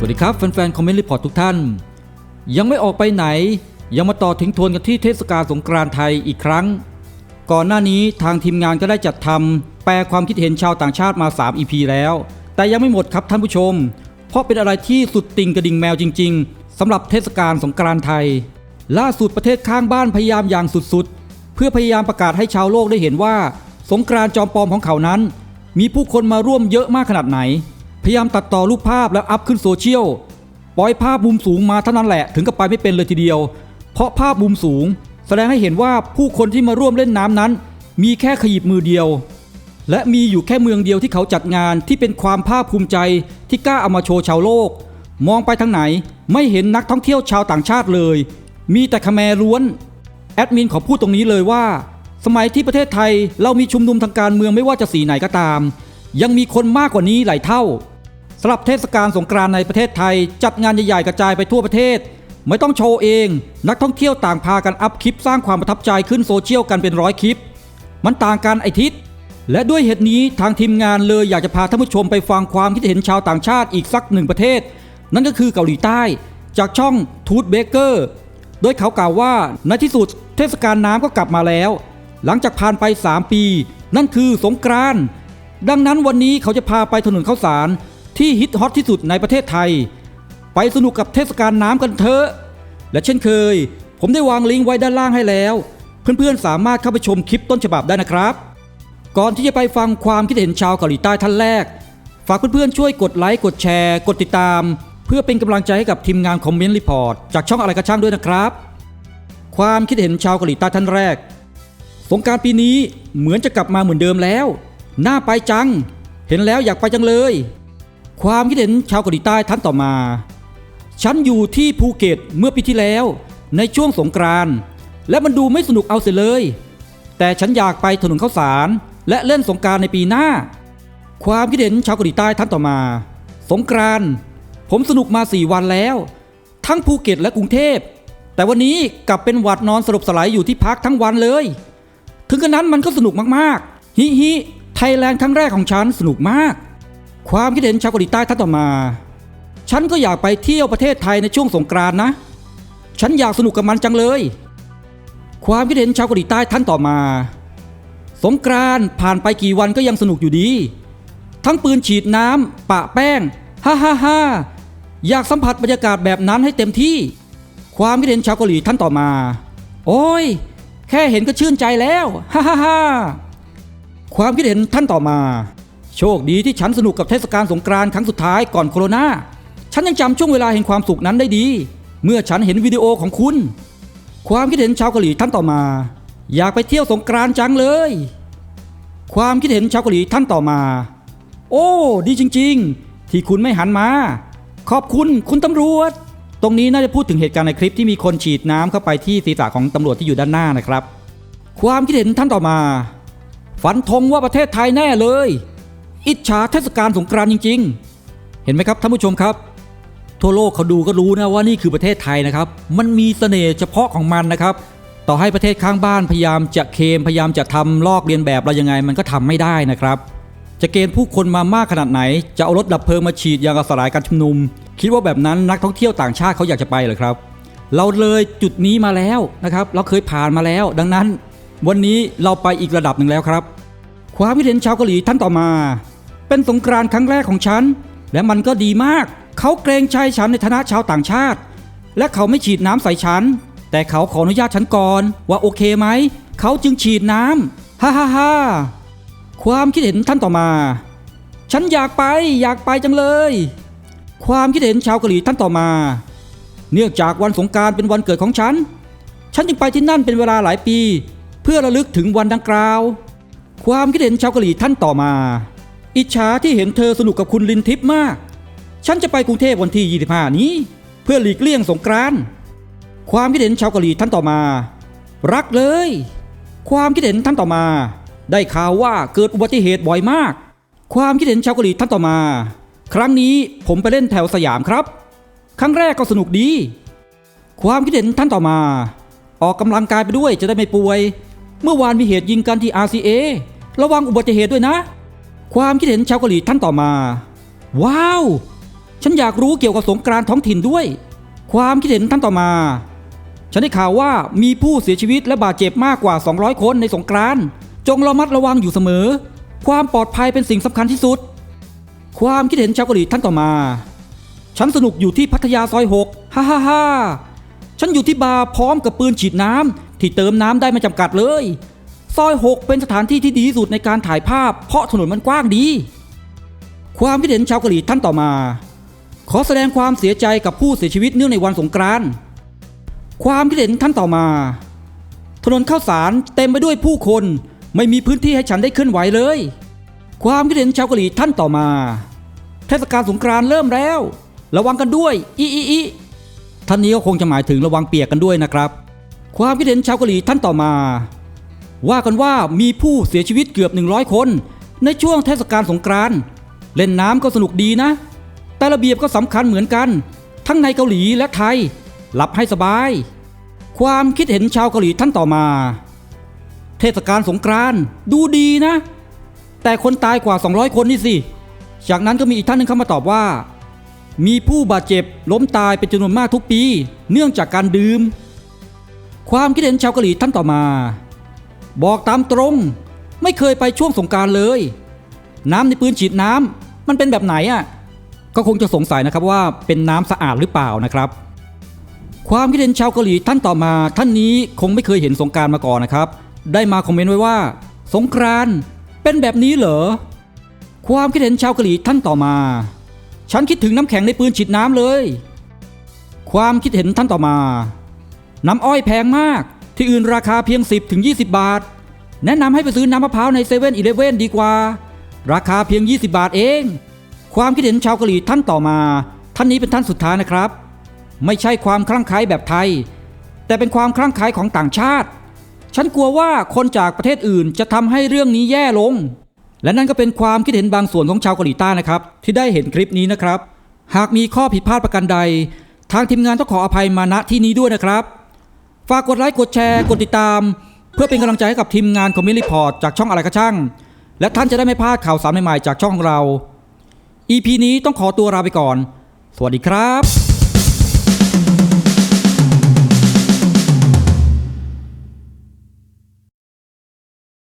สวัสดีครับแฟนๆคอมเมนต์รีพอร์ตทุกท่าน ยังไม่ออกไปไหน ยังมาต่อทิ้งทวนกันที่เทศกาลสงกรานต์ไทยอีกครั้ง ก่อนหน้านี้ทางทีมงานก็ได้จัดทำแปลความคิดเห็นชาวต่างชาติมา 3 EP แล้ว แต่ยังไม่หมดครับท่านผู้ชม เพราะเป็นอะไรที่สุดติ่งกระดิ่งแมวจริง ๆสำหรับเทศกาลสงกรานต์ไทย ล่าสุดประเทศข้างบ้านพยายามอย่างสุดๆ เพื่อพยายามประกาศให้ชาวโลกได้เห็นว่า สงกรานต์จอมปลอมของเขานั้น มีผู้คนมาร่วมเยอะมากขนาดไหน ยายามตัดต่อรูปภาพแล้วอัพขึ้นโซเชียลปล่อยภาพมุมสูงมาเท่านั้นแหละถึงกับไปไม่เป็นเลยทีเดียว เพราะภาพมุมสูง แสดงให้เห็นว่าผู้คนที่มาร่วมเล่นน้ำนั้น มีแค่ขยิบมือเดียว และมีอยู่แค่เมืองเดียวที่เขาจัดงานที่เป็นความภาคภูมิใจที่กล้าเอามาโชว์ชาวโลก มองไปทางไหนไม่เห็นนักท่องเที่ยวชาวต่างชาติเลย มีแต่ขแมล้วนแอดมินขอพูดตรงนี้เลยว่า สมัยที่ประเทศไทยเรามีชุมนุมทางการเมืองไม่ว่าจะสีไหนก็ตาม ยังมีคนมากกว่านี้หลายเท่า สำหรับเทศกาลสงกรานต์ในประเทศไทย จัดงานใหญ่ๆกระจายไปทั่วประเทศ ไม่ต้องโชว์เอง นักท่องเที่ยวต่างพากันอัพคลิปสร้างความประทับใจขึ้นโซเชียลกันเป็นร้อยคลิป มันต่างกันไอทิศและด้วยเหตุนี้ทางทีมงานเลยอยากจะพาท่านผู้ชมไปฟังความคิดเห็นชาวต่างชาติอีกสักหนึ่งประเทศ นั่นก็คือเกาหลีใต้ จากช่องทูตเบเกอร์โดยเขากล่าวว่าในที่สุดเทศกาลน้ำก็กลับมาแล้ว หลังจากผ่านไป 3 ปี นั่นคือสงกรานต์ดังนั้นวันนี้เขาจะพาไปถนนข้าวสาร ที่ฮิตฮอตที่สุดในประเทศไทย ไปสนุกกับเทศกาลน้ำกันเถอะ และเช่นเคย ผมได้วางลิงก์ไว้ด้านล่างให้แล้ว เพื่อนๆสามารถเข้าไปชมคลิปต้นฉบับได้นะครับ ก่อนที่จะไปฟังความคิดเห็นชาวเกาหลีใต้ท่านแรก ฝากเพื่อนๆช่วยกดไลค์กดแชร์ กดติดตาม เพื่อเป็นกำลังใจให้กับทีมงานคอมเมนต์รีพอร์ตจากช่องอะไรกระช่างด้วยนะครับ ความคิดเห็นชาวเกาหลีใต้ท่านแรก สงการปีนี้เหมือนจะกลับมาเหมือนเดิมแล้วน่าไปจัง เห็นแล้วอยากไปจังเลย ความคิดเห็นชาวเกาหลีใต้ท่านต่อมา ฉันอยู่ที่ภูเก็ตเมื่อปีที่แล้วในช่วงสงกรานต์และมันดูไม่สนุกเอาเสียเลย แต่ฉันอยากไปถนนข้าวสาร และเล่นสงกรารในปีหน้า ความคิดเห็นชาวเกาหลีใต้ท่านต่อมา สงกรานต์ผมสนุกมาสี่วันแล้ว ทั้งภูเก็ตและกรุงเทพ แต่วันนี้กลับเป็นหวัดนอนสลบสลายอยู่ที่พักทั้งวันเลย ถึงกระนั้นมันก็สนุกมากๆ ฮิฮิไทยแลนด์ครั้งแรกของฉันสนุกมาก ความคิดเห็นชาวเกาหลีใต้ท่านต่อมา ฉันก็อยากไปเที่ยวประเทศไทยในช่วงสงกรานนะ ฉันอยากสนุกกับมันจังเลย ความคิดเห็นชาวเกาหลีใต้ท่านต่อมา สงกรานผ่านไปกี่วันก็ยังสนุกอยู่ดี ทั้งปืนฉีดน้ำปะแป้ง ฮ่าฮ่าฮ่าอยากสัมผัสบรรยากาศแบบนั้นให้เต็มที่ ความคิดเห็นชาวเกาหลีท่านต่อมา โอ้ย แค่เห็นก็ชื่นใจแล้ว ฮ่าฮ่าฮ่าความคิดเห็นท่านต่อมา โชคดีที่ฉันสนุกกับเทศกาลสงกรานต์ครั้งสุดท้ายก่อนโควิดฉันยังจำช่วงเวลาแห่งความสุขนั้นได้ดี เมื่อฉันเห็นวิดีโอของคุณ ความคิดเห็นชาวเกาหลีท่านต่อมา อยากไปเที่ยวสงกรานต์จังเลย ความคิดเห็นชาวเกาหลีท่านต่อมา โอ้ ดีจริง ๆ ที่คุณไม่หันมา ขอบคุณคุณตำรวจ ตรงนี้น่าจะพูดถึงเหตุการณ์ในคลิปที่มีคนฉีดน้ำเข้าไปที่ศีรษะของตำรวจที่อยู่ด้านหน้านะครับ ความคิดเห็นท่านต่อมา ฝันธงว่าประเทศไทยแน่เลย อิจฉาเทศกาลสงกรานต์จริง ๆ เห็นไหมครับท่านผู้ชมครับ ทั่วโลกเขาดูก็รู้นะว่านี่คือประเทศไทยนะครับ มันมีเสน่ห์เฉพาะของมันนะครับ ต่อให้ประเทศข้างบ้านพยายามจะเคมพยายามจะทำลอกเลียนแบบเรายังไงมันก็ทำไม่ได้นะครับ จะเกณฑ์ผู้คนมามากขนาดไหน จะเอารถดับเพลิงมาฉีดยางกระสลายการชุมนุม คิดว่าแบบนั้นนักท่องเที่ยวต่างชาติเขาอยากจะไปเหรอครับ เราเลยจุดนี้มาแล้วนะครับ เราเคยผ่านมาแล้ว ดังนั้น วันนี้เราไปอีกระดับหนึ่งแล้วครับความคิดเห็นชาวเกาหลีท่านต่อมา เป็นสงกรานต์ครั้งแรกของฉัน และมันก็ดีมาก เขาเกรงใจฉันในฐานะชาวต่างชาติ และเขาไม่ฉีดน้ำใส่ฉัน แต่เขาขออนุญาตฉันก่อน ว่าโอเคไหม เขาจึงฉีดน้ำฮ่าฮ่าฮ่าความคิดเห็นท่านต่อมา ฉันอยากไปอยากไปจังเลย ความคิดเห็นชาวเกาหลีท่านต่อมา เนื่องจากวันสงกรารเป็นวันเกิดของฉัน ฉันจึงไปที่นั่นเป็นเวลาหลายปี เพื่อระลึกถึงวันดังกล่าว ความคิดเห็นชาวเกาหลีท่านต่อมา อิจฉาที่เห็นเธอสนุกกับคุณลินทิพย์มาก ฉันจะไปกรุงเทพวันที่ 25 นี้ เพื่อหลีกเลี่ยงสงกรานต์ความคิดเห็นชาวเกาหลีท่านต่อมา รักเลย ความคิดเห็นท่านต่อมา ได้ข่าวว่าเกิดอุบัติเหตุบ่อยมาก ความคิดเห็นชาวเกาหลีท่านต่อมา ครั้งนี้ผมไปเล่นแถวสยามครับ ครั้งแรกก็สนุกดี ความคิดเห็นท่านต่อมา ออกกำลังกายไปด้วยจะได้ไม่ป่วย เมื่อวานมีเหตุยิงกันที่ RCA ระวังอุบัติเหตุด้วยนะ ความคิดเห็นชาวเกาหลีท่านต่อมา ว้าว ฉันอยากรู้เกี่ยวกับสงกรานต์ท้องถิ่นด้วย ความคิดเห็นท่านต่อมา ฉันได้ข่าวว่ามีผู้เสียชีวิตและบาดเจ็บมากกว่า 200 คนในสงกรานต์จงระมัดระวังอยู่เสมอ ความปลอดภัยเป็นสิ่งสำคัญที่สุด ความคิดเห็นชาวเกาหลีท่านต่อมา ฉันสนุกอยู่ที่พัทยาซอยหกฮ่าฮ่าฮ่าฉันอยู่ที่บาร์พร้อมกับปืนฉีดน้ำที่เติมน้ำได้ไม่จำกัดเลย ซอยหกเป็นสถานที่ที่ดีที่สุดในการถ่ายภาพ เพราะถนนมันกว้างดี ความคิดเห็นชาวเกาหลีท่านต่อมา ขอแสดงความเสียใจกับผู้เสียชีวิตเนื่องในวันสงกรานต์ความคิดเห็นท่านต่อมา ถนนข้าวสารเต็มไปด้วยผู้คนไม่มีพื้นที่ให้ฉันได้เคลื่อนไหวเลย ความคิดเห็นชาวเกาหลีท่านต่อมา เทศกาลสงกรานต์เริ่มแล้ว ระวังกันด้วยอีอีอีท่านนี้ก็คงจะหมายถึงระวังเปียกกันด้วยนะครับ ความคิดเห็นชาวเกาหลีท่านต่อมา ว่ากันว่ามีผู้เสียชีวิตเกือบ 100 คน ในช่วงเทศกาลสงกรานต์เล่นน้ำก็สนุกดีนะ แต่ระเบียบก็สำคัญเหมือนกัน ทั้งในเกาหลีและไทย หลับให้สบาย ความคิดเห็นชาวเกาหลีท่านต่อมา เทศกาลสงกรานต์ดูดีนะ แต่คนตายกว่า 200 คนนี่สิ จากนั้นก็มีอีกท่านหนึงเข้ามาตอบว่า มีผู้บาดเจ็บล้มตายเป็นจำนวนมากทุกปี เนื่องจากการดื่ม ความคิดเห็นชาวเกาหลีท่านต่อมา บอกตามตรง ไม่เคยไปช่วงสงการเลย น้ำในปืนฉีดน้ำมันเป็นแบบไหนอะ่ะก็คงจะสงสัยนะครับว่าเป็นน้ำสะอาดหรือเปล่านะครับ ความคิดเห็นชาวเกาหลีท่านต่อมาท่านนี้คงไม่เคยเห็นสงการมาก่อนนะครับ ได้มาคอมเมนต์ไว้ว่า สงกรานเป็นแบบนี้เหรอความคิดเห็นชาวเกาหลีท่านต่อมา ฉันคิดถึงน้ำแข็งในปืนฉีดน้ำเลย ความคิดเห็นท่านต่อมา น้ำอ้อยแพงมาก ที่อื่นราคาเพียง 10ถึง20 บาท แนะนำให้ไปซื้อน้ำมะพร้าวในเซเว่นอีเลฟเว่นดีกว่า ราคาเพียง 20 บาทเอง ความคิดเห็นชาวเกาหลีท่านต่อมา ท่านนี้เป็นท่านสุดท้ายนะครับ ไม่ใช่ความคลั่งไคล้แบบไทย แต่เป็นความคลั่งไคล้ของต่างชาติ ฉันกลัวว่าคนจากประเทศอื่นจะทำให้เรื่องนี้แย่ลง และนั่นก็เป็นความคิดเห็นบางส่วนของชาวเกาหลีใต้นะครับ ที่ได้เห็นคลิปนี้นะครับ หากมีข้อผิดพลาดประการใด ทางทีมงานต้องขออภัยมาณที่นี้ด้วยนะครับ ฝากกดไลค์กดแชร์กดติดตาม เพื่อเป็นกำลังใจให้กับทีมงานคอมเมนต์รีพอร์ตจากช่องอะไรก็ช่าง และท่านจะได้ไม่พลาดข่าวสารใหม่ๆจากช่องของเรา EP นี้ต้องขอตัวลาไปก่อน สวัสดีครับ